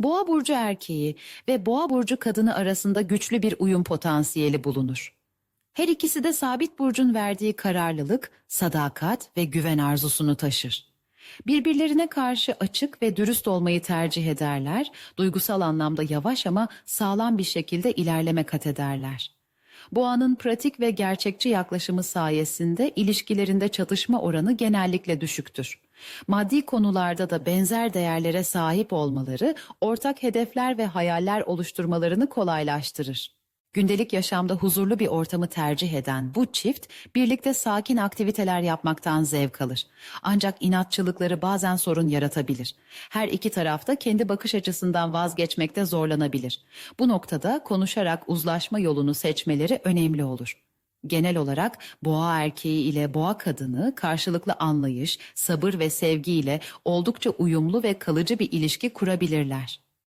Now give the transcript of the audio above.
Boğa burcu erkeği ve boğa burcu kadını arasında güçlü bir uyum potansiyeli bulunur. Her ikisi de sabit burcun verdiği kararlılık, sadakat ve güven arzusunu taşır. Birbirlerine karşı açık ve dürüst olmayı tercih ederler, duygusal anlamda yavaş ama sağlam bir şekilde ilerleme kat ederler. Boğanın pratik ve gerçekçi yaklaşımı sayesinde ilişkilerinde çatışma oranı genellikle düşüktür. Maddi konularda da benzer değerlere sahip olmaları, ortak hedefler ve hayaller oluşturmalarını kolaylaştırır. Gündelik yaşamda huzurlu bir ortamı tercih eden bu çift birlikte sakin aktiviteler yapmaktan zevk alır. Ancak inatçılıkları bazen sorun yaratabilir. Her iki tarafta kendi bakış açısından vazgeçmekte zorlanabilir. Bu noktada konuşarak uzlaşma yolunu seçmeleri önemli olur. Genel olarak boğa erkeği ile boğa kadını karşılıklı anlayış, sabır ve sevgiyle oldukça uyumlu ve kalıcı bir ilişki kurabilirler.